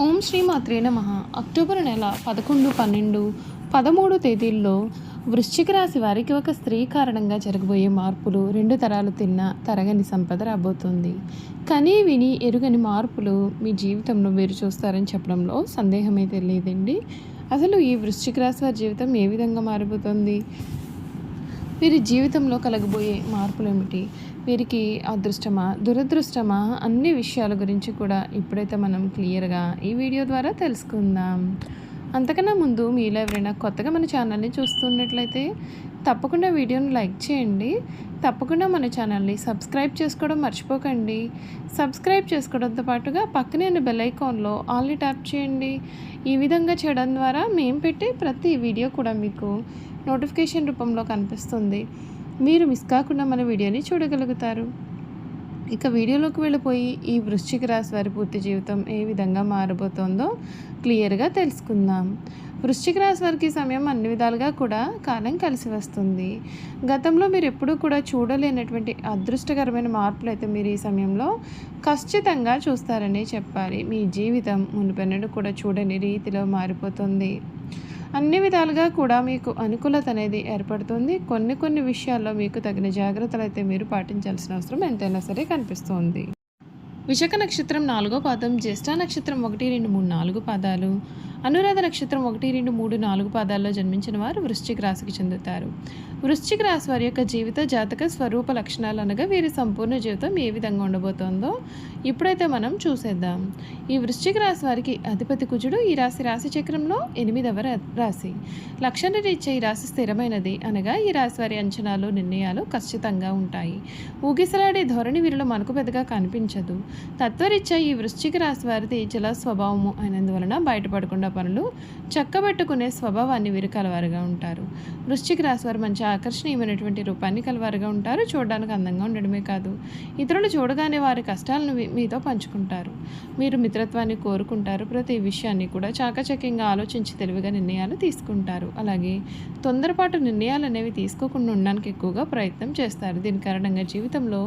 ఓం శ్రీ మాత్రే నమ. అక్టోబర్ నెల పదకొండు పన్నెండు పదమూడు తేదీల్లో వృశ్చిక రాశి వారికి ఒక స్త్రీ కారణంగా జరగబోయే మార్పులు రెండు తరాలు తిన్న తరగని సంపద రాబోతుంది. కనీ విని ఎరుగని మార్పులు మీ జీవితంలో మీరు చూస్తారని చెప్పడంలో సందేహమైతే లేదండి అసలు ఈ వృశ్చిక రాశి వారి జీవితం ఏ విధంగా మారిపోతుంది? వీరి జీవితంలో కలగబోయే మార్పులు ఏమిటి? వీరికి అదృష్టమా దురదృష్టమా అన్ని విషయాల గురించి కూడా ఇప్పుడైతే మనం క్లియర్గా ఈ వీడియో ద్వారా తెలుసుకుందాం. అంతకన్నా ముందు మీలో ఎవరైనా కొత్తగా మన ఛానల్ని చూస్తున్నట్లయితే తప్పకుండా వీడియోని లైక్ చేయండి. తప్పకుండా మన ఛానల్ని సబ్స్క్రైబ్ చేసుకోవడం మర్చిపోకండి. సబ్స్క్రైబ్ చేసుకోవడంతో పాటుగా పక్కనే ఉన్న బెల్ ఐకాన్లో ఆల్ని ట్యాప్ చేయండి. ఈ విధంగా చేయడం ద్వారా మేము పెట్టే ప్రతి వీడియో కూడా మీకు నోటిఫికేషన్ రూపంలో కనిపిస్తుంది. మీరు మిస్ కాకుండా మన వీడియోని చూడగలుగుతారు. ఇక వీడియోలోకి వెళ్ళిపోయి ఈ వృశ్చిక రాశి వారి పూర్తి జీవితం ఏ విధంగా మారబోతోందో క్లియర్గా తెలుసుకుందాం. వృశ్చిక రాశి వారికి సమయం అన్ని విధాలుగా కూడా కాలం కలిసి వస్తుంది. గతంలో మీరు ఎప్పుడూ కూడా చూడలేనటువంటి అదృష్టకరమైన మార్పులు అయితే మీరు ఈ సమయంలో ఖచ్చితంగా చూస్తారని చెప్పాలి. మీ జీవితం మునుపెన్నడూ కూడా చూడని రీతిలో మారిపోతుంది. అన్ని విధాలుగా కూడా మీకు అనుకూలత అనేది ఏర్పడుతుంది. కొన్ని కొన్ని విషయాల్లో మీకు తగిన జాగ్రత్తలు అయితే మీరు పాటించాల్సిన అవసరం ఎంతైనా సరే కనిపిస్తుంది. విశాఖ నక్షత్రం నాలుగో పాదం జ్యేష్ఠ నక్షత్రం ఒకటి రెండు మూడు నాలుగు పాదాలు అనురాధ నక్షత్రం ఒకటి రెండు మూడు నాలుగు పాదాల్లో జన్మించిన వారు వృశ్చిక రాశికి చెందుతారు. వృశ్చిక రాశి వారి యొక్క జీవిత జాతక స్వరూప లక్షణాలు అనగా వీరి సంపూర్ణ జీవితం ఏ విధంగా ఉండబోతోందో ఇప్పుడైతే మనం చూసేద్దాం. ఈ వృశ్చిక రాశి వారికి అధిపతి కుజుడు ఈ రాశి రాశి చక్రంలో ఎనిమిదవ రాశి. లక్షణ రీత్యా ఈ రాశి స్థిరమైనది అనగా ఈ రాశి వారి అంచనాలు నిర్ణయాలు ఖచ్చితంగా ఉంటాయి. ఊగిసలాడే ధోరణి వీరిలో మనకు పెద్దగా కనిపించదు. తత్వరీత్యా ఈ వృశ్చిక రాశి వారిది జల స్వభావము అయినందువలన బయటపడకుండా పనులు చక్కబెట్టుకునే స్వభావాన్ని వీరు కలవారుగా ఉంటారు. వృశ్చిక రాశి వారు మంచి ఆకర్షణీయమైనటువంటి రూపాన్ని కలవారుగా ఉంటారు. చూడడానికి అందంగా ఉండడమే కాదు. ఇతరులు చూడగానే వారి కష్టాలను మీతో పంచుకుంటారు. మీరు మిత్రత్వాన్ని కోరుకుంటారు. ప్రతి విషయాన్ని కూడా చాకచక్యంగా ఆలోచించి తెలివిగా నిర్ణయాలు తీసుకుంటారు. అలాగే తొందరపాటు నిర్ణయాలు అనేవి తీసుకోకుండా ఉండడానికి ఎక్కువగా ప్రయత్నం చేస్తారు. దీని కారణంగా జీవితంలో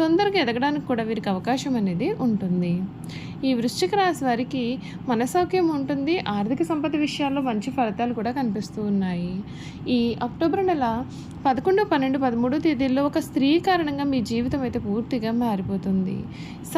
తొందరగా ఎదగడానికి కూడా వీరికి అవకాశం అనేది ఉంటుంది. ఈ వృశ్చిక రాశి వారికి మనసౌక్యం ఉంటుంది. ఆర్థిక సంపద విషయాల్లో మంచి ఫలితాలు కూడా కనిపిస్తూ ఉన్నాయి. ఈ అక్టోబర్ నెల పదకొండు పన్నెండు పదమూడు తేదీల్లో ఒక స్త్రీ కారణంగా మీ జీవితం అయితే పూర్తిగా మారిపోతుంది.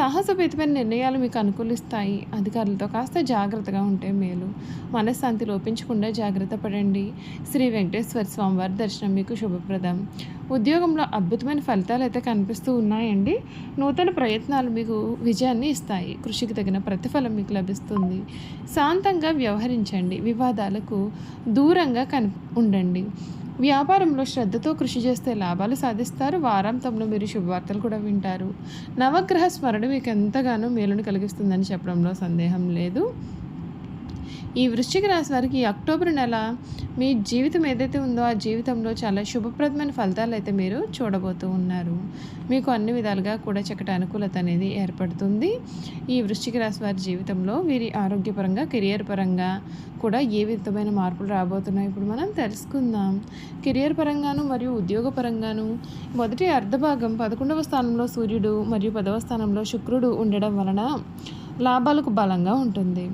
సాహసోపేతమైన నిర్ణయాలు మీకు అనుకూలిస్తాయి. అధికారులతో కాస్త జాగ్రత్తగా ఉంటే మేలు. మనశ్శాంతి లోపించకుండా జాగ్రత్త పడండి. శ్రీ వెంకటేశ్వర స్వామివారి దర్శనం మీకు శుభప్రదం. ఉద్యోగంలో అద్భుతమైన ఫలితాలు అయితే కనిపిస్తూ ఉన్నాయండి. నూతన ప్రయత్నాలు మీకు విజయాన్ని ఇస్తాయి. కృషికి తగిన ప్రతిఫలం మీకు లభిస్తుంది. శాంతంగా వ్యవహరించండి. వివాదాలకు దూరంగా కని ఉండండి. వ్యాపారంలో శ్రద్ధతో కృషి చేస్తే లాభాలు సాధిస్తారు. వారాంతంలో మీరు శుభవార్తలు కూడా వింటారు. నవగ్రహ స్మరణ మీకు ఎంతగానో మేలును కలిగిస్తుందని చెప్పడంలో సందేహం లేదు. ఈ వృశ్చిక రాశి వారికి అక్టోబర్ నెల మీ జీవితం ఏదైతే ఉందో ఆ జీవితంలో చాలా శుభప్రదమైన ఫలితాలు అయితే మీరు చూడబోతూ ఉన్నారు. మీకు అన్ని విధాలుగా కూడా చక్కటి అనుకూలత అనేది ఏర్పడుతుంది. ఈ వృశ్చిక రాశి వారి జీవితంలో వీరి ఆరోగ్యపరంగా కెరియర్ పరంగా కూడా ఏ విధమైన మార్పులు రాబోతున్నాయి ఇప్పుడు మనం తెలుసుకుందాం. కెరియర్ పరంగాను మరియు ఉద్యోగ పరంగాను మొదటి అర్ధభాగం పదకొండవ స్థానంలో సూర్యుడు మరియు పదవ స్థానంలో శుక్రుడు ఉండడం వలన లాభాలకు బలంగా ఉంటుంది.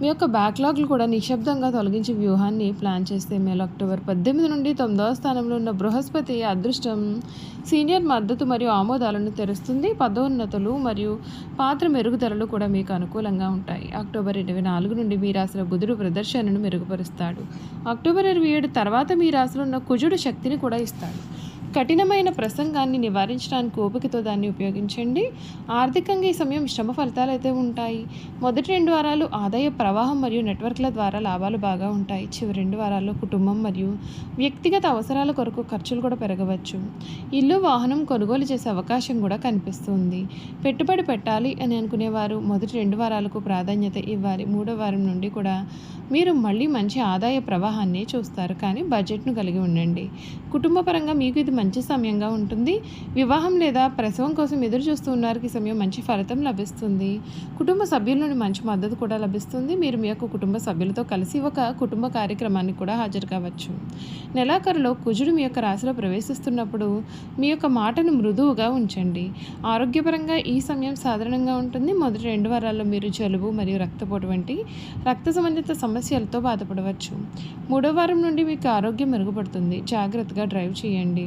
మీ యొక్క బ్యాక్లాగ్లు కూడా నిశ్శబ్దంగా తొలగించే వ్యూహాన్ని ప్లాన్ చేస్తే మేలు అక్టోబర్ పద్దెనిమిది నుండి తొమ్మిదవ స్థానంలో ఉన్న బృహస్పతి అదృష్టం సీనియర్ మద్దతు మరియు ఆమోదాలను తెరుస్తుంది. పదోన్నతులు మరియు పాత్ర మెరుగుదలలు కూడా మీకు అనుకూలంగా ఉంటాయి. అక్టోబర్ ఇరవై నాలుగు నుండి మీ రాశిలో బుధుడు ప్రదర్శనను మెరుగుపరుస్తాడు. అక్టోబర్ ఇరవై ఏడు తర్వాత మీ రాశిలో ఉన్న కుజుడు శక్తిని కూడా ఇస్తాడు. కఠినమైన ప్రసంగాన్ని నివారించడానికి ఓపికతో దాన్ని ఉపయోగించండి. ఆర్థికంగా ఈ సమయం శ్రమ ఫలితాలు అయితే ఉంటాయి. మొదటి రెండు వారాలు ఆదాయ ప్రవాహం మరియు నెట్వర్క్ల ద్వారా లాభాలు బాగా ఉంటాయి. చివరి రెండు వారాల్లో కుటుంబం మరియు వ్యక్తిగత అవసరాల కొరకు ఖర్చులు కూడా పెరగవచ్చు. ఇల్లు వాహనం కొనుగోలు చేసే అవకాశం కూడా కనిపిస్తుంది. పెట్టుబడి పెట్టాలి అని అనుకునేవారు మొదటి రెండు వారాలకు ప్రాధాన్యత ఇవ్వాలి. మూడో వారం నుండి కూడా మీరు మళ్ళీ మంచి ఆదాయ ప్రవాహాన్ని చూస్తారు. కానీ బడ్జెట్ను కలిగి ఉండండి. కుటుంబ పరంగా మీకు ఇది మంచి సమయంగా ఉంటుంది. వివాహం లేదా ప్రసవం కోసం ఎదురు చూస్తూ ఉన్నవారికి సమయం మంచి ఫలితం లభిస్తుంది. కుటుంబ సభ్యుల నుండి మంచి మద్దతు కూడా లభిస్తుంది. మీరు మీ యొక్క కుటుంబ సభ్యులతో కలిసి ఒక కుటుంబ కార్యక్రమానికి కూడా హాజరు కావచ్చు. నెలాఖరులో కుజుడు మీ యొక్క రాశిలో ప్రవేశిస్తున్నప్పుడు మీ యొక్క మాటను మృదువుగా ఉంచండి. ఆరోగ్యపరంగా ఈ సమయం సాధారణంగా ఉంటుంది. మొదటి రెండు వారాల్లో మీరు జలుబు మరియు రక్తపోటు వంటి రక్త సంబంధిత సమస్యలతో బాధపడవచ్చు. మూడో వారం నుండి మీకు ఆరోగ్యం మెరుగుపడుతుంది. జాగ్రత్తగా డ్రైవ్ చేయండి.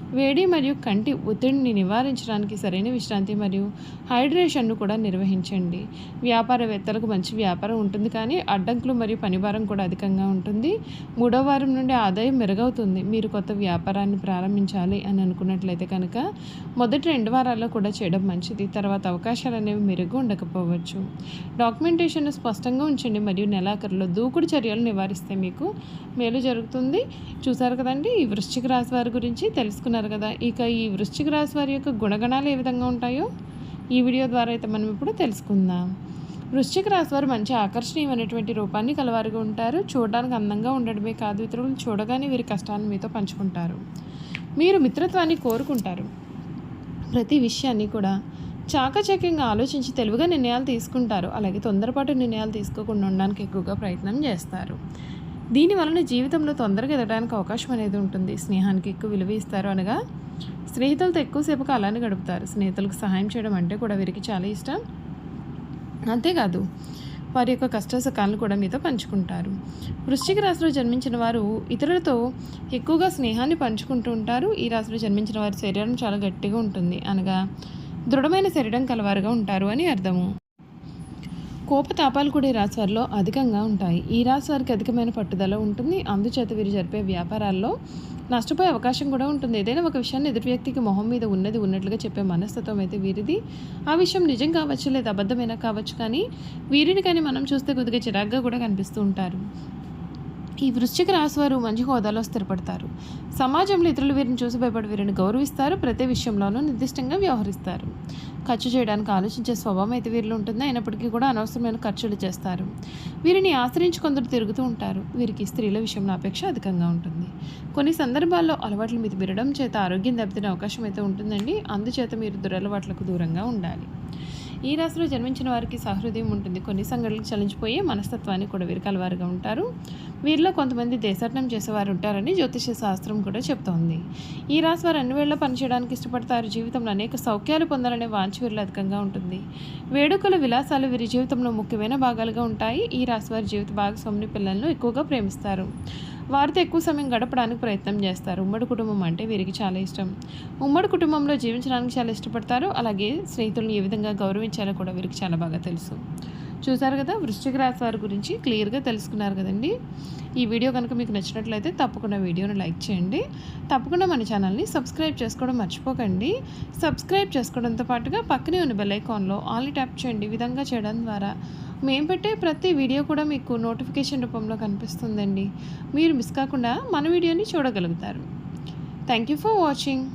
వేడి మరియు కంటి ఒత్తిడిని నివారించడానికి సరైన విశ్రాంతి మరియు హైడ్రేషన్ను కూడా నిర్వహించండి. వ్యాపారవేత్తలకు మంచి వ్యాపారం ఉంటుంది కానీ అడ్డంకులు మరియు పనిభారం కూడా అధికంగా ఉంటుంది. మూడో వారం నుండి ఆదాయం మెరుగవుతుంది. మీరు కొత్త వ్యాపారాన్ని ప్రారంభించాలి అని అనుకున్నట్లయితే కనుక మొదటి రెండు వారాల్లో కూడా చేయడం మంచిది. తర్వాత అవకాశాలు అనేవి మెరుగు ఉండకపోవచ్చు. డాక్యుమెంటేషన్ స్పష్టంగా ఉంచండి మరియు నెలాఖరులో దూకుడు చర్యలు నివారిస్తే మీకు మేలు జరుగుతుంది. చూసారు కదండి? ఈ వృశ్చిక రాశి వారి గురించి తెలుసుకున్నారు కదా. ఇక ఈ వృశ్చిక రాశి వారి యొక్క గుణగణాలు ఏ విధంగా ఉంటాయో ఈ వీడియో ద్వారా అయితే మనం ఇప్పుడు తెలుసుకుందాం. వృశ్చిక రాశి వారు మంచి ఆకర్షణీయమైనటువంటి రూపాన్ని కలవారుగా ఉంటారు. చూడడానికి అందంగా ఉండడమే కాదు ఇతరులను చూడగానే వీరి కష్టాలను మీతో పంచుకుంటారు. మీరు మిత్రత్వాన్ని కోరుకుంటారు. ప్రతి విషయాన్ని కూడా చాకచక్యంగా ఆలోచించి తెలివిగా నిర్ణయాలు తీసుకుంటారు. అలాగే తొందరపాటు నిర్ణయాలు తీసుకోకుండా ఉండడానికి ఎక్కువగా ప్రయత్నం చేస్తారు. దీని వలన జీవితంలో తొందరగా ఎదగడానికి అవకాశం అనేది ఉంటుంది. స్నేహానికి ఎక్కువ విలువ ఇస్తారు అనగా స్నేహితులతో ఎక్కువసేపు అలానే గడుపుతారు. స్నేహితులకు సహాయం చేయడం అంటే కూడా వీరికి చాలా ఇష్టం. అంతేకాదు వారి యొక్క కష్ట సుఖాలను కూడా మీతో పంచుకుంటారు. వృశ్చిక రాశిలో జన్మించిన వారు ఇతరులతో ఎక్కువగా స్నేహాన్ని పంచుకుంటూ ఉంటారు. ఈ రాశిలో జన్మించిన వారి శరీరం చాలా గట్టిగా ఉంటుంది. అనగా దృఢమైన శరీరం కలవారుగా ఉంటారు అని అర్థము. కోపతాపాలు కూడా ఈ రాశివారిలో అధికంగా ఉంటాయి. ఈ రాశివారికి అధికమైన పట్టుదల ఉంటుంది. అందుచేత వీరు జరిపే వ్యాపారాల్లో నష్టపోయే అవకాశం కూడా ఉంటుంది. ఏదైనా ఒక విషయాన్ని ఎదుటి వ్యక్తికి మొహం మీద ఉన్నది ఉన్నట్లుగా చెప్పే మనస్తత్వం అయితే వీరిది. ఆ విషయం నిజం కావచ్చు లేదా అబద్ధమైనా కావచ్చు కానీ వీరిని కానీ మనం చూస్తే కొద్దిగా చిరాగ్గా కూడా కనిపిస్తూ ఉంటారు. ఈ వృశ్చిక రాశి వారు మంచి హోదాలో స్థిరపడతారు. సమాజంలో ఇతరులు వీరిని చూసి భయపడి వీరిని గౌరవిస్తారు. ప్రతి విషయంలోనూ నిర్దిష్టంగా వ్యవహరిస్తారు. ఖర్చు చేయడానికి ఆలోచించే స్వభావం అయితే వీరిలో ఉంటుంది. అయినప్పటికీ కూడా అనవసరమైన ఖర్చులు చేస్తారు. వీరిని ఆశ్రయించి కొందరు తిరుగుతూ ఉంటారు. వీరికి స్త్రీల విషయంలో అపేక్ష అధికంగా ఉంటుంది. కొన్ని సందర్భాల్లో అలవాట్లు మీద విరడం చేత ఆరోగ్యం దెబ్బతినే అవకాశం అయితే ఉంటుందండి. అందుచేత మీరు దురలవాట్లకు దూరంగా ఉండాలి. ఈ రాశిలో జన్మించిన వారికి సహృదయం ఉంటుంది. కొన్ని సంఘటనలకు చలించిపోయే మనస్తత్వాన్ని కూడా వీరు వారుగా ఉంటారు. వీరిలో కొంతమంది దేశాటనం చేసేవారు ఉంటారని జ్యోతిష శాస్త్రం కూడా చెప్తోంది. ఈ రాశి వారు అన్ని వేళ పనిచేయడానికి ఇష్టపడతారు. జీవితంలో అనేక సౌఖ్యాలు పొందాలనే వాంఛ వీరిలో అధికంగా ఉంటుంది. వేడుకల విలాసాలు వీరి జీవితంలో ముఖ్యమైన భాగాలుగా ఉంటాయి. ఈ రాశి వారి జీవిత భాగస్వామిని పిల్లలను ఎక్కువగా ప్రేమిస్తారు. వారితో ఎక్కువ సమయం గడపడానికి ప్రయత్నం చేస్తారు. ఉమ్మడి కుటుంబం అంటే వీరికి చాలా ఇష్టం. ఉమ్మడి కుటుంబంలో జీవించడానికి చాలా ఇష్టపడతారు. అలాగే స్నేహితులను ఏ విధంగా గౌరవించాలో కూడా వీరికి చాలా బాగా తెలుసు. చూసారు కదా? వృశ్చిక రాశి వారి గురించి క్లియర్గా తెలుసుకున్నారు కదండి? ఈ వీడియో కనుక మీకు నచ్చినట్లయితే తప్పకుండా వీడియోని లైక్ చేయండి. తప్పకుండా మన ఛానల్ని సబ్స్క్రైబ్ చేసుకోవడం మర్చిపోకండి. సబ్స్క్రైబ్ చేసుకోవడంతో పాటుగా పక్కనే ఉన్న బెల్ ఐకాన్లో ఆల్ ట్యాప్ చేయండి. విధంగా చేయడం ద్వారా మేము పెట్టే ప్రతి వీడియో కూడా మీకు నోటిఫికేషన్ రూపంలో కనిపిస్తుందండి. మీరు మిస్ కాకుండా మన వీడియోని చూడగలుగుతారు. Thank you for watching